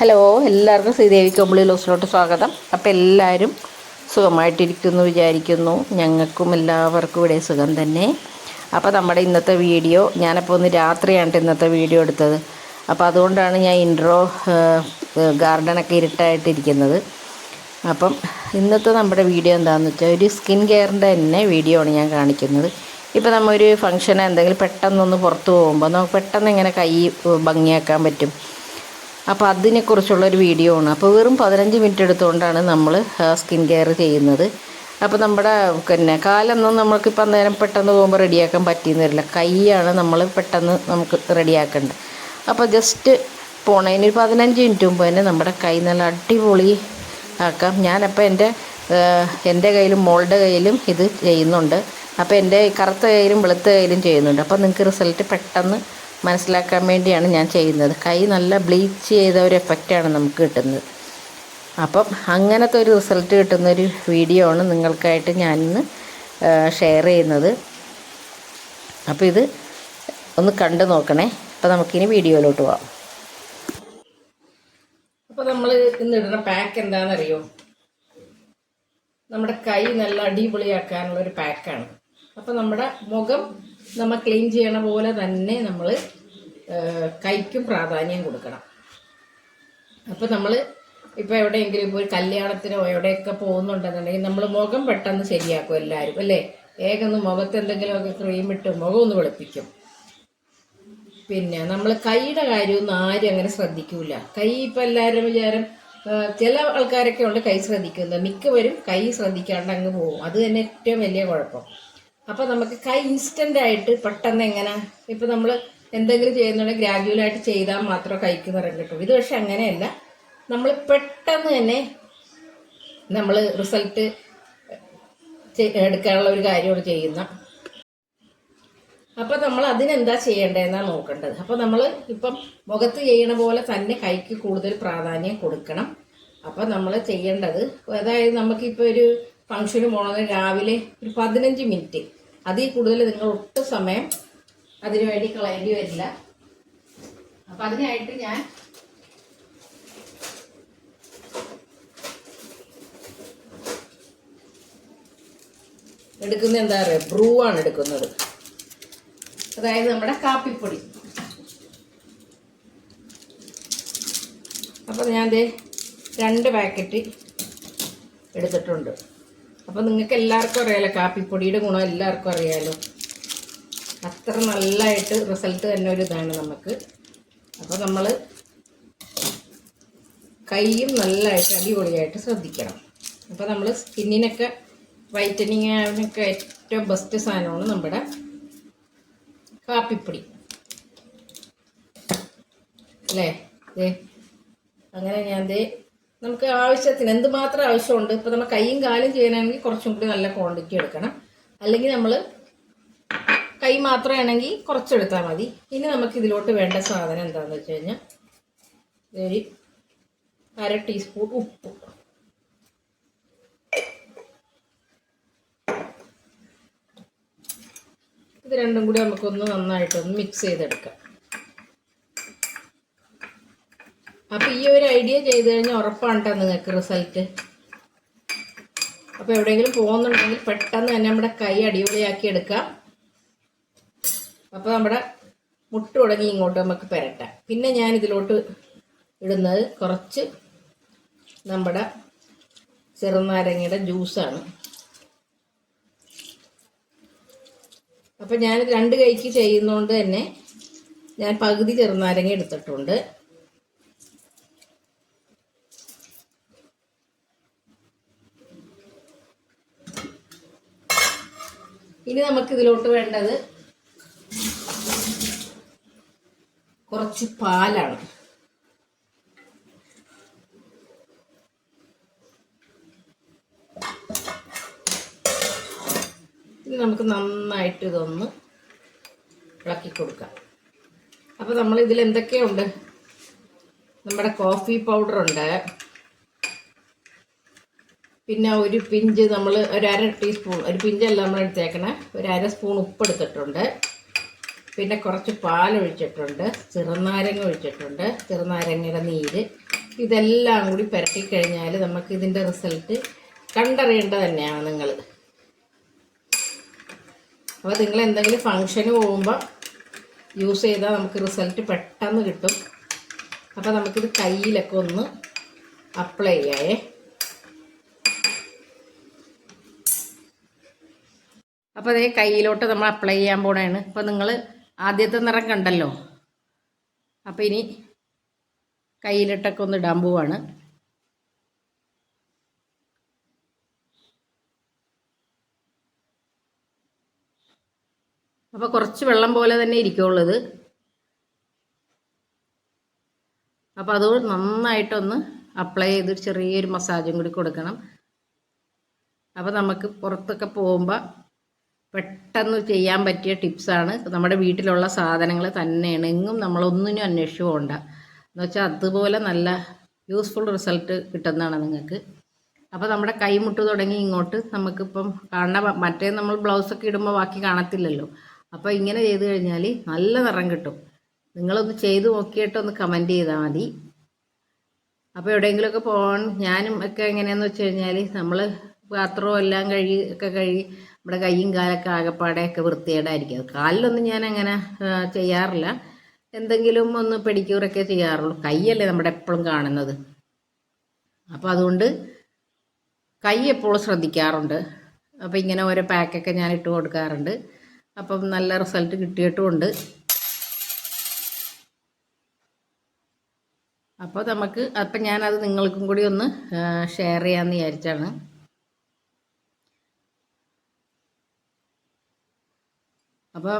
Hello എല്ലാവർക്കും ശ്രീദേവി കമ്പിളി ലോസിലോട്ട് സ്വാഗതം. അപ്പോൾ എല്ലാവരും സുഖമായിട്ടിരിക്കുന്നു വിചാരിക്കുന്നു. ഞങ്ങൾക്കും എല്ലാവർക്കും ഇവിടെ സുഖം തന്നെ. അപ്പോൾ നമ്മുടെ ഇന്നത്തെ വീഡിയോ ഞാനപ്പോൾ ഒന്ന് രാത്രിയാണ് ഇന്നത്തെ വീഡിയോ എടുത്തത്. അപ്പോൾ അതുകൊണ്ടാണ് ഞാൻ ഇൻട്രോ ഗാർഡനൊക്കെ ഇരുട്ടായിട്ടിരിക്കുന്നത്. അപ്പം ഇന്നത്തെ നമ്മുടെ വീഡിയോ എന്താണെന്ന് വെച്ചാൽ ഒരു സ്കിൻ കെയറിന്റെ തന്നെ വീഡിയോ ആണ് ഞാൻ കാണിക്കുന്നത്. ഇപ്പോൾ നമ്മൾ ഒരു ഫംഗ്ഷനോ എന്തെങ്കിലും പെട്ടെന്നൊന്ന് പുറത്ത് പോകുമ്പോൾ നമുക്ക് പെട്ടെന്ന് ഇങ്ങനെ കൈ ഭംഗിയാക്കാൻ പറ്റും? അപ്പോൾ അതിനെക്കുറിച്ചുള്ളൊരു വീഡിയോ ആണ്. അപ്പോൾ വെറും പതിനഞ്ച് മിനിറ്റ് എടുത്തുകൊണ്ടാണ് നമ്മൾ സ്കിൻ കെയർ ചെയ്യുന്നത്. അപ്പോൾ നമ്മുടെ പിന്നെ കാലൊന്നും നമുക്കിപ്പോൾ അന്നേരം പെട്ടെന്ന് പോകുമ്പോൾ റെഡിയാക്കാൻ പറ്റിയെന്ന് വരില്ല. കൈയാണ് നമ്മൾ പെട്ടെന്ന് നമുക്ക് റെഡിയാക്കേണ്ടത്. അപ്പോൾ ജസ്റ്റ് പോണതിന് ഒരു പതിനഞ്ച് മിനിറ്റ് മുമ്പ് തന്നെ നമ്മുടെ കൈ നല്ല അടിപൊളി ആക്കാം. ഞാനപ്പോൾ എന്റെ എന്റെ കയ്യിലും മോളുടെ കയ്യിലും ഇത് ചെയ്യുന്നുണ്ട്. അപ്പോൾ എന്റെ കറുത്ത കയ്യിലും വെളുത്ത കയ്യിലും ചെയ്യുന്നുണ്ട്. അപ്പോൾ നിങ്ങൾക്ക് റിസൾട്ട് പെട്ടെന്ന് മനസ്സിലാക്കാൻ വേണ്ടിയാണ് ഞാൻ ചെയ്യുന്നത്. കൈ നല്ല ബ്ലീച്ച് ചെയ്ത ഒരു എഫക്റ്റാണ് നമുക്ക് കിട്ടുന്നത്. അപ്പം അങ്ങനത്തെ ഒരു റിസൾട്ട് കിട്ടുന്ന ഒരു വീഡിയോ ആണ് നിങ്ങൾക്കായിട്ട് ഞാനിന്ന് ഷെയർ ചെയ്യുന്നത്. അപ്പോൾ ഇത് ഒന്ന് കണ്ടു നോക്കണേ. അപ്പോൾ നമുക്കിനി വീഡിയോയിലോട്ട് പോവാം. അപ്പോൾ നമ്മൾ ഇന്ന് ഇടുന്ന പാക്ക് എന്താണെന്നറിയോ? നമ്മുടെ കൈ നല്ല അടിപൊളിയാക്കാനുള്ള ഒരു പാക്കാണ് അപ്പോൾ നമ്മുടെ മുഖം നമ്മൾ ക്ലീൻ ചെയ്യണ പോലെ തന്നെ നമ്മൾ കൈക്കും പ്രാധാന്യം കൊടുക്കണം. അപ്പോൾ നമ്മൾ ഇപ്പോൾ എവിടെയെങ്കിലും ഒരു കല്യാണത്തിനോ എവിടെയൊക്കെ പോകുന്നുണ്ടെന്നുണ്ടെങ്കിൽ നമ്മൾ മുഖം പെട്ടെന്ന് ശരിയാക്കും എല്ലാവരും അല്ലേ? ഏകൊന്ന് മുഖത്ത് എന്തെങ്കിലുമൊക്കെ ക്രീം ഇട്ട് മുഖം ഒന്ന് വെളുപ്പിക്കും. പിന്നെ നമ്മൾ കൈയുടെ കാര്യമൊന്നും ആരും അങ്ങനെ ശ്രദ്ധിക്കൂല. കൈ ഇപ്പം എല്ലാവരും വിചാരം ചില ആൾക്കാരൊക്കെ ഉണ്ട് കൈ ശ്രദ്ധിക്കുന്നത്. മിക്കവരും കൈ ശ്രദ്ധിക്കാണ്ട് അങ്ങ് പോകും. അത് തന്നെ ഏറ്റവും വലിയ കുഴപ്പം. അപ്പം നമുക്ക് കൈ ഇൻസ്റ്റന്റ് ആയിട്ട് പെട്ടെന്ന് എങ്ങനെ? ഇപ്പൊ നമ്മൾ എന്തെങ്കിലും ചെയ്യുന്നുണ്ടെങ്കിൽ ഗ്രാജുവലായിട്ട് ചെയ്താൽ മാത്രമേ കൈക്ക് നിറം കിട്ടും. ഇത് പക്ഷെ അങ്ങനെയല്ല. നമ്മൾ പെട്ടെന്ന് തന്നെ നമ്മൾ റിസൾട്ട് എടുക്കാനുള്ള ഒരു കാര്യമാണ് ചെയ്യുന്ന അപ്പൊ നമ്മൾ അതിനെന്താ ചെയ്യേണ്ടതെന്നാണ് നോക്കേണ്ടത്. അപ്പൊ നമ്മൾ ഇപ്പം മുഖത്ത് ചെയ്യണ പോലെ തന്നെ കൈക്ക് കൂടുതൽ പ്രാധാന്യം കൊടുക്കണം. അപ്പൊ നമ്മൾ ചെയ്യേണ്ടത് അതായത് നമുക്കിപ്പോൾ ഒരു ഫംഗ്ഷന് പോണത് രാവിലെ ഒരു പതിനഞ്ച് മിനിറ്റ് അതിൽ കൂടുതൽ നിങ്ങൾ ഒട്ടും സമയം അതിനു വേണ്ടി കളയേണ്ടി വരില്ല. അപ്പൊ അതിനായിട്ട് ഞാൻ എടുക്കുന്ന എന്താ പറയുക ബ്രൂ ആണ് എടുക്കുന്നത്. അതായത് നമ്മുടെ കാപ്പിപ്പൊടി. അപ്പോൾ ഞാൻ രണ്ട് പാക്കറ്റ് എടുത്തിട്ടുണ്ട്. അപ്പോൾ നിങ്ങൾക്ക് എല്ലാവർക്കും അറിയാലോ കാപ്പിപ്പൊടിയുടെ ഗുണം എല്ലാവർക്കും അറിയാലോ. അത്ര നല്ലതായിട്ട് റിസൾട്ട് തന്നെ ഒരു ഇതാണ് നമുക്ക്. അപ്പോൾ നമ്മൾ കൈയും നല്ലതായിട്ട് അടിപൊളിയായിട്ട് ശ്രദ്ധിക്കണം. അപ്പോൾ നമ്മൾ സ്കിന്നിനൊക്കെ വൈറ്റനിങ് വൈറ്റനിങ്ങിനൊക്കെ ഏറ്റവും ബെസ്റ്റ് സാധനമാണ് നമ്മുടെ കാപ്പിപ്പൊടി. അല്ലേ? അങ്ങനെ ഞാൻ നമുക്ക് ആവശ്യത്തിന് എന്തുമാത്രം ആവശ്യമുണ്ട്? ഇപ്പോൾ നമ്മൾ കൈയും കാലും ചെയ്യാനാണെങ്കിൽ കുറച്ചും കൂടി നല്ല ക്വാണ്ടിറ്റി എടുക്കണം. അല്ലെങ്കിൽ നമ്മൾ കൈ മാത്രമാണെങ്കിൽ കുറച്ചെടുത്താൽ മതി. ഇനി നമുക്ക് ഇതിലോട്ട് വേണ്ട സാധനം എന്താണെന്ന് വെച്ച് കഴിഞ്ഞാൽ ഒരു അര ടീസ്പൂൺ ഉപ്പ്. ഇത് രണ്ടും കൂടി നമുക്കൊന്ന് നന്നായിട്ടൊന്ന് മിക്സ് ചെയ്തെടുക്കാം. അപ്പൊ ഈ ഒരു ഐഡിയ ചെയ്ത് കഴിഞ്ഞാൽ ഉറപ്പാണ് കേട്ടോ നിങ്ങൾക്ക് റിസൾട്ട് അപ്പൊ എവിടെയെങ്കിലും പോകുന്നുണ്ടെങ്കിൽ പെട്ടെന്ന് തന്നെ നമ്മുടെ കൈ അടിപൊളിയാക്കി എടുക്കാം. അപ്പൊ നമ്മുടെ മുട്ട് തുടങ്ങി ഇങ്ങോട്ട് നമുക്ക് പെരട്ടാം. പിന്നെ ഞാൻ ഇതിലോട്ട് ഇടുന്നത് കുറച്ച് നമ്മുടെ ചെറുനാരങ്ങയുടെ ജ്യൂസാണ് അപ്പം ഞാൻ രണ്ട് കൈക്ക് ചെയ്യുന്നതുകൊണ്ട് തന്നെ ഞാൻ പകുതി ചെറുനാരങ്ങ എടുത്തിട്ടുണ്ട്. ഇനി നമുക്ക് ഇതിലോട്ട് വേണ്ടത് കുറച്ച് പാലാണ്. ഇനി നമുക്ക് നന്നായിട്ട് ഇതൊന്ന് ഇളക്കി കൊടുക്കാം. അപ്പോൾ നമ്മൾ ഇതിൽ എന്തൊക്കെയുണ്ട് നമ്മുടെ കോഫി പൗഡർ ഉണ്ട്. പിന്നെ ഒരു പിഞ്ച് നമ്മൾ ഒരു അര ടീസ്പൂൺ ഒരു പിഞ്ചല്ല നമ്മൾ എടുത്തേക്കണേ. ഒരു അര സ്പൂൺ ഉപ്പ് എടുത്തിട്ടുണ്ട്. പിന്നെ കുറച്ച് പാൽ ഒഴിച്ചിട്ടുണ്ട്. ചെറുനാരങ്ങ ഒഴിച്ചിട്ടുണ്ട്. ചെറുനാരങ്ങയുടെ നീര്. ഇതെല്ലാം കൂടി പുരട്ടി കഴിഞ്ഞാൽ നമുക്ക് ഇതിന്റെ റിസൾട്ട് കണ്ടറിയേണ്ടത് തന്നെയാണ് നിങ്ങൾ അപ്പോൾ നിങ്ങൾ എന്തെങ്കിലും ഫങ്ഷന് പോകുമ്പോൾ യൂസ് ചെയ്താൽ നമുക്ക് റിസൾട്ട് പെട്ടെന്ന് കിട്ടും. അപ്പോൾ നമുക്കിത് കയ്യിലൊക്കെ ഒന്ന് അപ്ലൈ ചെയ്യാവേ. അപ്പോൾ അതേ കയ്യിലോട്ട് നമ്മൾ അപ്ലൈ ചെയ്യാൻ പോണേണ്. അപ്പോൾ നിങ്ങൾ ആദ്യത്തെ നിറം കണ്ടല്ലോ? അപ്പോൾ ഇനി കയ്യിലിട്ടൊക്കെ ഒന്ന് ഇടാൻ പോവാണ്. അപ്പോൾ കുറച്ച് വെള്ളം പോലെ തന്നെ ഇരിക്കുള്ളത് അപ്പോൾ അത് നന്നായിട്ടൊന്ന് അപ്ലൈ ചെയ്ത് ചെറിയൊരു മസാജും കൂടി കൊടുക്കണം. അപ്പോൾ നമുക്ക് പുറത്തൊക്കെ പോകുമ്പോൾ പെട്ടെന്ന് ചെയ്യാൻ പറ്റിയ ടിപ്സാണ്. നമ്മുടെ വീട്ടിലുള്ള സാധനങ്ങൾ തന്നെയാണ്. എങ്ങും നമ്മളൊന്നിനും അന്വേഷിച്ച് പോകണ്ട. എന്ന് വെച്ചാൽ അതുപോലെ നല്ല യൂസ്ഫുൾ റിസൾട്ട് കിട്ടുന്നതാണ് നിങ്ങൾക്ക്. അപ്പോൾ നമ്മുടെ കൈമുട്ട് തുടങ്ങി ഇങ്ങോട്ട് നമുക്കിപ്പം കാണുന്ന മറ്റേ നമ്മൾ ബ്ലൗസൊക്കെ ഇടുമ്പോൾ ബാക്കി കാണത്തില്ലല്ലോ. അപ്പോൾ ഇങ്ങനെ ചെയ്ത് കഴിഞ്ഞാൽ നല്ല നിറം കിട്ടും. നിങ്ങളൊന്ന് ചെയ്ത് നോക്കിയിട്ട് ഒന്ന് കമന്റ് ചെയ്താൽ മതി. അപ്പോൾ എവിടെയെങ്കിലുമൊക്കെ പോകാൻ ഞാനും ഒക്കെ എങ്ങനെയാണെന്ന് വെച്ച് കഴിഞ്ഞാൽ നമ്മൾ പാത്രവും എല്ലാം കഴുകി ഒക്കെ കഴുകി നമ്മുടെ കൈയും കാലൊക്കെ ആകെപ്പാടെയൊക്കെ വൃത്തികേടായിരിക്കും. കാലിലൊന്നും ഞാൻ അങ്ങനെ ചെയ്യാറില്ല. എന്തെങ്കിലും ഒന്ന് പെടിക്യൂറൊക്കെ ചെയ്യാറുള്ളൂ. കൈയല്ലേ നമ്മുടെ എപ്പോഴും കാണുന്നത്. അപ്പോൾ അതുകൊണ്ട് കൈ എപ്പോഴും ശ്രദ്ധിക്കാറുണ്ട്. അപ്പോൾ ഇങ്ങനെ ഓരോ പാക്കൊക്കെ ഞാൻ ഇട്ട് കൊടുക്കാറുണ്ട്. അപ്പം നല്ല റിസൾട്ട് കിട്ടിയിട്ടുമുണ്ട്. അപ്പോൾ നമുക്ക് അപ്പം ഞാനത് നിങ്ങൾക്കും കൂടി ഒന്ന് ഷെയർ ചെയ്യാമെന്ന് വിചാരിച്ചാണ്. അപ്പോൾ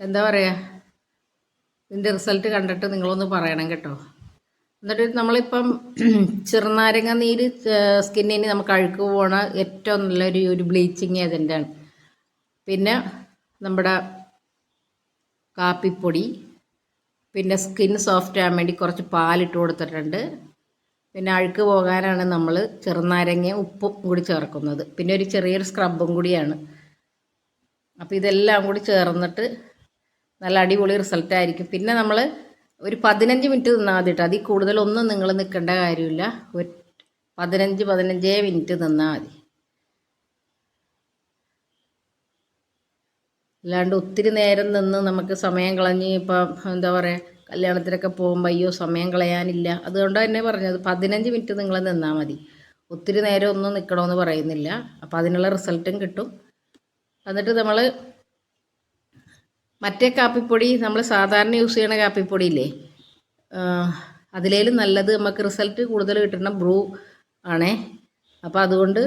എന്താ പറയുക ഇതിന്റെ റിസൾട്ട് കണ്ടിട്ട് നിങ്ങളൊന്ന് പറയണം കേട്ടോ. എന്നിട്ട് നമ്മളിപ്പം ചെറുനാരങ്ങ നീര് സ്കിന്നിന് നമുക്ക് അഴുക്ക് പോണ ഏറ്റവും നല്ലൊരു ഒരു ബ്ലീച്ചിങ് ഏജന്റാണ് പിന്നെ നമ്മുടെ കാപ്പിപ്പൊടി പിന്നെ സ്കിൻ സോഫ്റ്റ് ആകാൻ വേണ്ടി കുറച്ച് പാലിട്ട് കൊടുത്തിട്ടുണ്ട്. പിന്നെ അഴുക്ക് പോകാനാണ് നമ്മൾ ചെറുനാരങ്ങ ഉപ്പും കൂടി ചേർക്കുന്നത്. പിന്നെ ഒരു ചെറിയൊരു സ്ക്രബും കൂടിയാണ്. അപ്പോൾ ഇതെല്ലാം കൂടി ചേർന്നിട്ട് നല്ല അടിപൊളി റിസൾട്ട് ആയിരിക്കും. പിന്നെ നമ്മൾ ഒരു പതിനഞ്ച് മിനിറ്റ് നിന്നാൽ മതി അതിൽ കൂടുതലൊന്നും നിങ്ങൾ നിൽക്കേണ്ട കാര്യമില്ല. ഒരു പതിനഞ്ച് പതിനഞ്ചേ മിനിറ്റ് നിന്നാൽ മതി. അല്ലാണ്ട് ഒത്തിരി നേരം നിന്ന് നമുക്ക് സമയം കളഞ്ഞ് ഇപ്പം എന്താ പറയുക കല്യാണത്തിനൊക്കെ പോകുമ്പോൾ അയ്യോ സമയം കളയാനില്ല. അതുകൊണ്ട് തന്നെ പറഞ്ഞത് പതിനഞ്ച് മിനിറ്റ് നിങ്ങൾ നിന്നാൽ മതി. ഒത്തിരി നേരം ഒന്നും നിൽക്കണമെന്ന് പറയുന്നില്ല. അപ്പോൾ അതിനുള്ള റിസൾട്ടും കിട്ടും. എന്നിട്ട് നമ്മൾ മറ്റേ കാപ്പിപ്പൊടി നമ്മൾ സാധാരണ യൂസ് ചെയ്യണ കാപ്പിപ്പൊടി ഇല്ലേ അതിലേലും നല്ലത് നമുക്ക് റിസൾട്ട് കൂടുതൽ കിട്ടുന്ന ബ്രൂ ആണേ. അപ്പോൾ അതുകൊണ്ട്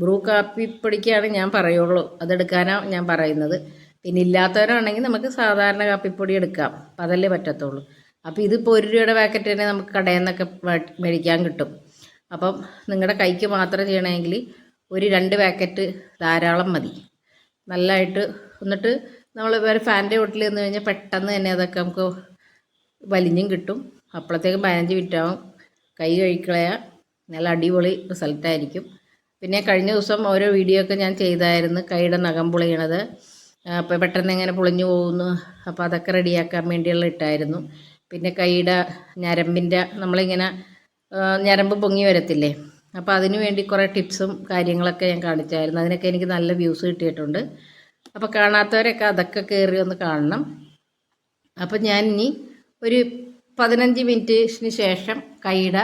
ബ്രൂ കാപ്പിപ്പൊടിക്കാണ് ഞാൻ പറയുള്ളൂ. അതെടുക്കാനാണ് ഞാൻ പറയുന്നത്. പിന്നെ ഇല്ലാത്തവരാണെങ്കിൽ നമുക്ക് സാധാരണ കാപ്പിപ്പൊടി എടുക്കാം. അപ്പം അതല്ലേ പറ്റത്തുള്ളൂ. അപ്പോൾ ഇതിപ്പോൾ ഒരു രൂപയുടെ പാക്കറ്റ് തന്നെ നമുക്ക് കടയിൽ നിന്നൊക്കെ മേടിക്കാൻ കിട്ടും. അപ്പം നിങ്ങളുടെ കൈക്ക് മാത്രം ചെയ്യണമെങ്കിൽ ഒരു രണ്ട് പാക്കറ്റ് ധാരാളം മതി. നല്ലതായിട്ട് എന്നിട്ട് നമ്മൾ വേറെ ഫാന്റെ വീട്ടിൽ നിന്ന് കഴിഞ്ഞാൽ പെട്ടെന്ന് തന്നെ അതൊക്കെ നമുക്ക് വലിഞ്ഞും കിട്ടും. അപ്പോഴത്തേക്കും പതിനഞ്ച് മിനിറ്റാവും കൈ കഴിക്കളയാ നല്ല അടിപൊളി റിസൾട്ടായിരിക്കും പിന്നെ കഴിഞ്ഞ ദിവസം ഓരോ വീഡിയോ ഒക്കെ ഞാൻ ചെയ്തായിരുന്നു. കൈയുടെ നഖം പൊളിയണത്. അപ്പോൾ പെട്ടെന്ന് എങ്ങനെ പൊളിഞ്ഞു പോകുന്നു. അപ്പോൾ അതൊക്കെ റെഡിയാക്കാൻ വേണ്ടിയുള്ള ഇട്ടായിരുന്നു. പിന്നെ കൈയുടെ ഞരമ്പിന്റെ നമ്മളിങ്ങനെ ഞരമ്പ് പൊങ്ങി വരത്തില്ലേ? അപ്പോൾ അതിന് വേണ്ടി കുറേ ടിപ്സും കാര്യങ്ങളൊക്കെ ഞാൻ കാണിച്ചായിരുന്നു. അതിനൊക്കെ എനിക്ക് നല്ല വ്യൂസ് കിട്ടിയിട്ടുണ്ട്. അപ്പോൾ കാണാത്തവരൊക്കെ അതൊക്കെ കയറി ഒന്ന് കാണണം. അപ്പോൾ ഞാൻ ഇനി ഒരു പതിനഞ്ച് മിനിറ്റിന് ശേഷം കൈയുടെ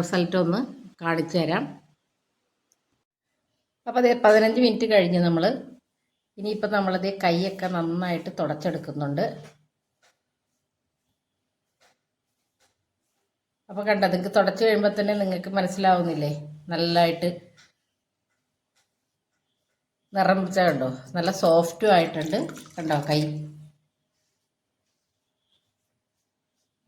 റിസൾട്ട് ഒന്ന് കാണിച്ചു തരാം. അപ്പോൾ അതേ പതിനഞ്ച് മിനിറ്റ് കഴിഞ്ഞ് നമ്മൾ ഇനിയിപ്പോൾ നമ്മളതേ കൈയൊക്കെ നന്നായിട്ട് തുടച്ചെടുക്കുന്നുണ്ട്. അപ്പോൾ കണ്ടോ നിങ്ങൾക്ക് തുടച്ച് കഴിയുമ്പോൾ തന്നെ നിങ്ങൾക്ക് മനസ്സിലാവുന്നില്ലേ? നല്ലതായിട്ട് നിറം പിടിച്ച കണ്ടോ? നല്ല സോഫ്റ്റും ആയിട്ടുണ്ട്. കണ്ടോ കൈ.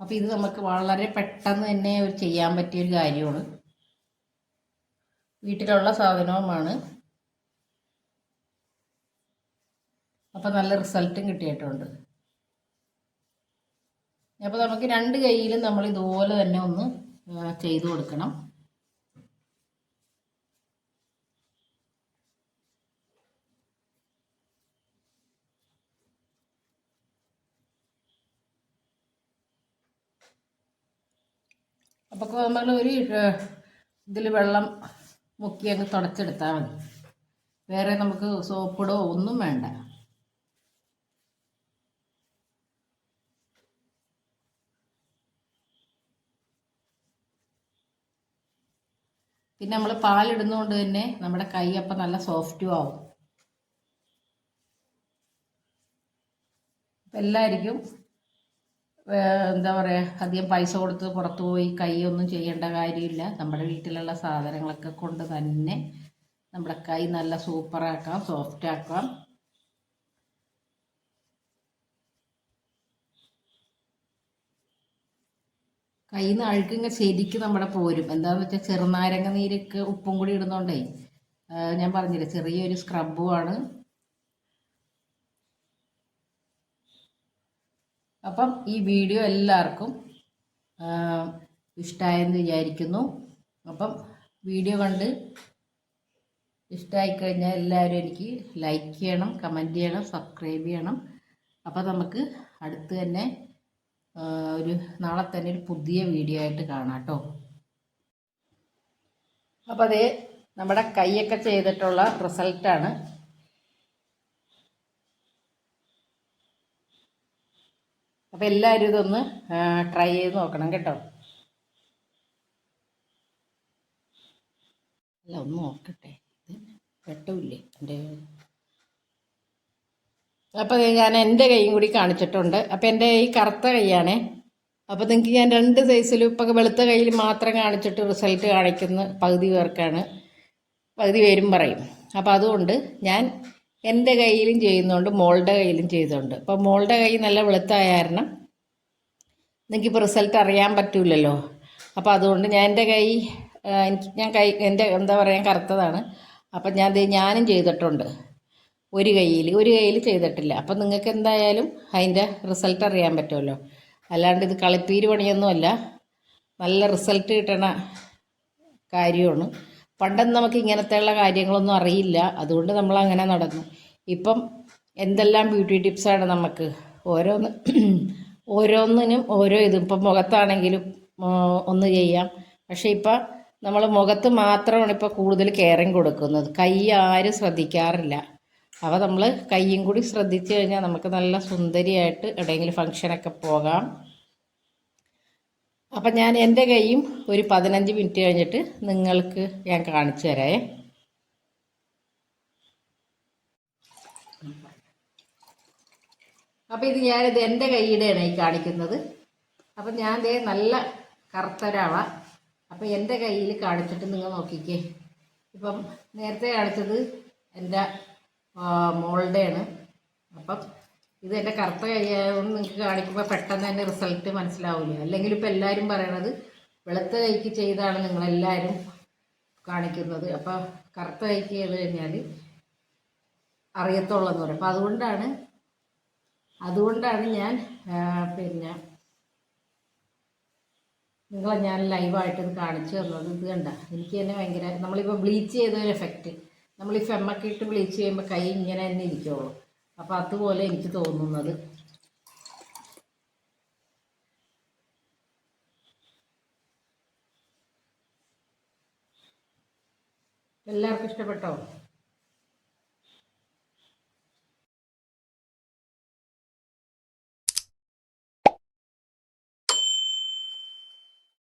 അപ്പോൾ ഇത് നമുക്ക് വളരെ പെട്ടെന്ന് തന്നെ ഒരു ചെയ്യാൻ പറ്റിയൊരു കാര്യമാണ്. വീട്ടിലുള്ള സാധനവുമാണ്. അപ്പോൾ നല്ല റിസൾട്ടും കിട്ടിയിട്ടുണ്ട്. അപ്പോൾ നമുക്ക് രണ്ട് കൈയിലും നമ്മൾ ഇതുപോലെ തന്നെ ഒന്ന് ചെയ്തു കൊടുക്കണം. അപ്പോൾ നമ്മൾ ഒരു ഇതിൽ വെള്ളം മുക്കി അങ്ങ് തുടച്ചെടുത്താൽ മതി. വേറെ നമുക്ക് സോപ്പിടോ ഒന്നും വേണ്ട. പിന്നെ നമ്മൾ പാലിടുന്നതുകൊണ്ട് തന്നെ നമ്മുടെ കൈ അപ്പം നല്ല സോഫ്റ്റും ആവും. എല്ലാവർക്കും എന്താ പറയുക അധികം പൈസ കൊടുത്ത് പുറത്തു പോയി കൈയൊന്നും ചെയ്യേണ്ട കാര്യമില്ല. നമ്മുടെ വീട്ടിലുള്ള സാധനങ്ങളൊക്കെ കൊണ്ട് തന്നെ നമ്മുടെ കൈ നല്ല സൂപ്പറാക്കാം സോഫ്റ്റ് ആക്കാം കയ്യിൽ നിന്ന് അഴുക്കിങ്ങ ശരിക്കും നമ്മുടെ പോരും. എന്താണെന്ന് വെച്ചാൽ ചെറുനാരങ്ങ നീരൊക്കെ ഉപ്പും കൂടി ഇടുന്നോണ്ടേ ഞാൻ പറഞ്ഞില്ലേ ചെറിയൊരു സ്ക്രബുമാണ് അപ്പം ഈ വീഡിയോ എല്ലാവർക്കും ഇഷ്ടമായെന്ന് വിചാരിക്കുന്നു. അപ്പം വീഡിയോ കണ്ട് ഇഷ്ടമായി കഴിഞ്ഞാൽ എല്ലാവരും എനിക്ക് ലൈക്ക് ചെയ്യണം കമന്റ് ചെയ്യണം സബ്സ്ക്രൈബ് ചെയ്യണം. അപ്പോൾ നമുക്ക് അടുത്ത് തന്നെ ഒരു നാളെ തന്നെ ഒരു പുതിയ വീഡിയോ ആയിട്ട് കാണാം കേട്ടോ. അപ്പോൾ അതേ നമ്മുടെ കൈയൊക്കെ ചെയ്തിട്ടുള്ള റിസൾട്ടാണ് അപ്പോൾ എല്ലാവരും ഇതൊന്ന് ട്രൈ ചെയ്ത് നോക്കണം കേട്ടോ. അല്ല ഒന്ന് നോക്കട്ടെ. വെട്ടമില്ലേ എന്റെ അപ്പോൾ ഞാൻ എന്റെ കൈയും കൂടി കാണിച്ചിട്ടുണ്ട്. അപ്പോൾ എന്റെ ഈ കറുത്ത കൈയാണേ. അപ്പോൾ നിങ്ങൾക്ക് ഞാൻ രണ്ട് സൈസിലും ഇപ്പോൾ വെളുത്ത കയ്യിൽ മാത്രം കാണിച്ചിട്ട് റിസൾട്ട് കാണിക്കുന്ന പകുതി പേർക്കാണ്. പകുതി പേരും പറയും. അപ്പോൾ അതുകൊണ്ട് ഞാൻ എന്റെ കയ്യിലും ചെയ്യുന്നുണ്ട് മോളുടെ കയ്യിലും ചെയ്തുകൊണ്ട് അപ്പോൾ മോളുടെ കൈ നല്ല വെളുത്തായ കാരണം നിങ്ങൾക്കിപ്പോൾ റിസൾട്ട് അറിയാൻ പറ്റില്ലല്ലോ അപ്പോൾ അതുകൊണ്ട് ഞാൻ എന്റെ കൈ എനിക്ക് ഞാൻ കൈ എന്റെ എന്താ പറയുക കറുത്തതാണ്. അപ്പം ഞാൻ ഞാനും ചെയ്തിട്ടുണ്ട്. ഒരു കയ്യിൽ ഒരു കയ്യിൽ ചെയ്തിട്ടില്ല. അപ്പം നിങ്ങൾക്ക് എന്തായാലും അതിന്റെ റിസൾട്ട് അറിയാൻ പറ്റുമല്ലോ. അല്ലാണ്ട് ഇത് കളിപ്പീര് പണിയൊന്നുമല്ല. നല്ല റിസൾട്ട് കിട്ടണ കാര്യമാണ്. പണ്ടൊന്നും നമുക്ക് ഇങ്ങനത്തെയുള്ള കാര്യങ്ങളൊന്നും അറിയില്ല. അതുകൊണ്ട് നമ്മൾ അങ്ങനെ നടന്നു. ഇപ്പം എന്തെല്ലാം ബ്യൂട്ടി ടിപ്സാണ് നമുക്ക്? ഓരോന്ന് ഓരോന്നിനും ഓരോ ഇതും. ഇപ്പം മുഖത്താണെങ്കിലും ഒന്ന് ചെയ്യാം. പക്ഷേ ഇപ്പം നമ്മൾ മുഖത്ത് മാത്രമാണ് ഇപ്പോൾ കൂടുതൽ കെയറിങ് കൊടുക്കുന്നത്. കൈ ആരും ശ്രദ്ധിക്കാറില്ല. അപ്പോൾ നമ്മൾ കൈയും കൂടി ശ്രദ്ധിച്ചു കഴിഞ്ഞാൽ നമുക്ക് നല്ല സുന്ദരിയായിട്ട് എവിടെയെങ്കിലും ഫങ്ഷനൊക്കെ പോകാം. അപ്പം ഞാൻ എന്റെ കൈയും ഒരു പതിനഞ്ച് മിനിറ്റ് കഴിഞ്ഞിട്ട് നിങ്ങൾക്ക് ഞാൻ കാണിച്ചു തരാമേ അപ്പം ഇത് ഞാനിത് എന്റെ കൈയുടെയാണ് ഈ കാണിക്കുന്നത്. അപ്പം ഞാൻ ദേ നല്ല കറുത്തൊരാളാണ് അപ്പം എന്റെ കയ്യിൽ കാണിച്ചിട്ട് നിങ്ങൾ നോക്കിക്കേ. ഇപ്പം നേരത്തെ കാണിച്ചത് എന്റെ മോളുടെയാണ്. അപ്പം ഇത് എന്റെ കറുത്ത കൈയായതുകൊണ്ട് നിങ്ങൾക്ക് കാണിക്കുമ്പോൾ പെട്ടെന്ന് തന്നെ റിസൾട്ട് മനസ്സിലാവില്ല അല്ലെങ്കിൽ ഇപ്പം എല്ലാവരും പറയണത് വെളുത്ത കൈക്ക് ചെയ്താണ് നിങ്ങളെല്ലാവരും കാണിക്കുന്നത്. അപ്പോൾ കറുത്ത കൈക്ക് ചെയ്ത് കഴിഞ്ഞാൽ അറിയത്തുള്ളൂ എന്ന് പറയും. അപ്പോൾ അതുകൊണ്ടാണ് അതുകൊണ്ടാണ് ഞാൻ പിന്നെ നിങ്ങളെ ഞാൻ ലൈവായിട്ട് ഇത് കാണിച്ചു തന്നത്. ഇത് കണ്ട എനിക്ക് തന്നെ ഭയങ്കര നമ്മളിപ്പോൾ ബ്ലീച്ച് ചെയ്തൊരു എഫക്റ്റ് നമ്മൾ ഈ ഫെമ്മൊക്കെ ഇട്ട് ബ്ലീച്ച് ചെയ്യുമ്പോൾ കൈ ഇങ്ങനെ തന്നെ ഇരിക്കുള്ളൂ അപ്പോൾ അതുപോലെ എനിക്ക് തോന്നുന്നത്. എല്ലാവർക്കും ഇഷ്ടപ്പെട്ടോ?